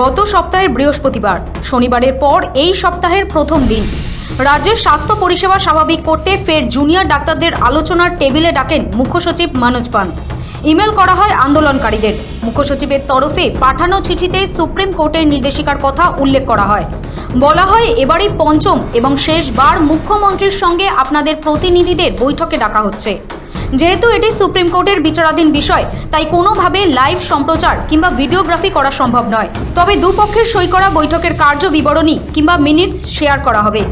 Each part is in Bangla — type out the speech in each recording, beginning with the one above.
গত সপ্তাহের বৃহস্পতিবার, শনিবারের পর এই সপ্তাহের প্রথম দিন। রাজ্যের স্বাস্থ্য পরিষেবা স্বাভাবিক করতে ফের জুনিয়র ডাক্তারদের আলোচনার টেবিলে ডাকেন মুখ্য সচিব মনোজ পান্ত ইমেল করা হয় আন্দোলনকারীদের। মুখ্য সচিবের তরফে পাঠানো চিঠিতে সুপ্রিম কোর্টের নির্দেশিকার কথা উল্লেখ করা হয়। বলা হয়, এবারই পঞ্চম এবং শেষবার মুখ্যমন্ত্রীর সঙ্গে আপনাদের প্রতিনিধিদের বৈঠকে ডাকা হচ্ছে। যেহেতু এটি সুপ্রিম কোর্টের বিচারাধীন বিষয়, তাই কোনোভাবে লাইভ সম্প্রচার কিংবা ভিডিওগ্রাফি করা সম্ভব নয়। তবে দুপক্ষের সই করা বৈঠকের কার্য বিবরণী কিংবা মিনিটস শেয়ার করা হবে।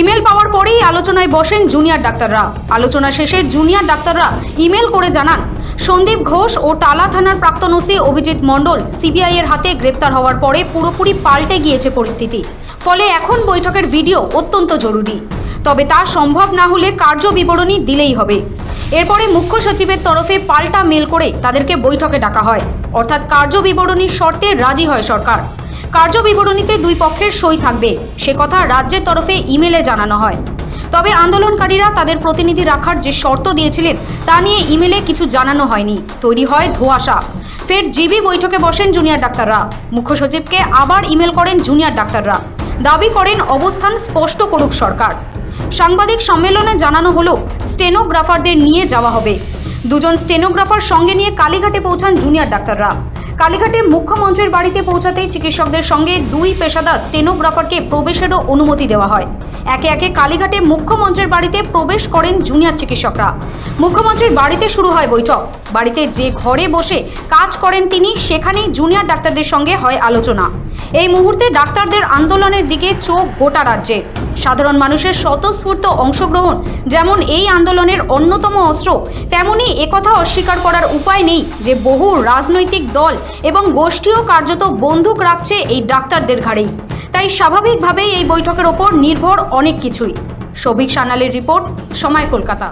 ইমেল পাওয়ার পরেই আলোচনায় বসেন জুনিয়র ডাক্তাররা। আলোচনা শেষে জুনিয়র ডাক্তাররা ইমেল করে জানান, সন্দীপ ঘোষ ও টালা থানার প্রাক্তন ওসি অভিজিৎ মণ্ডল সিবিআই এর হাতে গ্রেপ্তার হওয়ার পরে পুরোপুরি পাল্টে গিয়েছে পরিস্থিতি। ফলে এখন বৈঠকের ভিডিও অত্যন্ত জরুরি। তবে তা সম্ভব না হলে কার্য বিবরণী দিলেই হবে। এরপরে মুখ্য সচিবের তরফে পাল্টা মেল করে তাদেরকে বৈঠকে ডাকা হয়। অর্থাৎ কার্য বিবরণীর শর্তে রাজি হয় সরকার। কার্য বিবরণীতে দুই পক্ষের সই থাকবে, সে কথা রাজ্যের তরফে ইমেলে জানানো হয়। তবে আন্দোলনকারীরা তাদের প্রতিনিধি রাখার যে শর্ত দিয়েছিলেন, তা নিয়ে ইমেলে কিছু জানানো হয়নি। তৈরি হয় ধোঁয়াশা। ফের জিবি বৈঠকে বসেন জুনিয়র ডাক্তাররা। মুখ্য সচিবকে আবার ইমেল করেন জুনিয়র ডাক্তাররা। দাবি করেন, অবস্থান স্পষ্ট করুক সরকার। সাংবাদিক সম্মেলনে জানানো হলো, স্টেনোগ্রাফারদের নিয়ে যাওয়া হবে। দুজন স্টেনোগ্রাফার সঙ্গে নিয়ে কালীঘাটে পৌঁছান জুনিয়র ডাক্তাররা। কালীঘাটে মুখ্যমন্ত্রীর বাড়িতে পৌঁছাতেই চিকিৎসকদের সঙ্গে দুই পেশাদার স্টেনোগ্রাফারকে প্রবেশেরও অনুমতি দেওয়া হয়। একে একে কালীঘাটে মুখ্যমন্ত্রীর বাড়িতে প্রবেশ করেন জুনিয়র চিকিৎসকরা। মুখ্যমন্ত্রীর বাড়িতে শুরু হয় বৈঠক। বাড়িতে যে ঘরে বসে কাজ করেন তিনি, সেখানেই জুনিয়র ডাক্তারদের সঙ্গে হয় আলোচনা। এই মুহূর্তে ডাক্তারদের আন্দোলনের দিকে চোখ গোটা রাজ্যে। সাধারণ মানুষের স্বতঃস্ফূর্ত অংশগ্রহণ, যেমন এই আন্দোলনের অন্যতম অস্ত্র, তেমনি একথা অস্বীকার করার উপায় নেই যে বহু রাজনৈতিক দল এবং গোষ্ঠীও কার্যত বন্দুক রাখছে এই ডাক্তারদের ঘাড়েই। তাই স্বাভাবিকভাবেই এই বৈঠকের ওপর নির্ভর অনেক কিছুই। সৌভিক সানালের রিপোর্ট, সময় কলকাতা।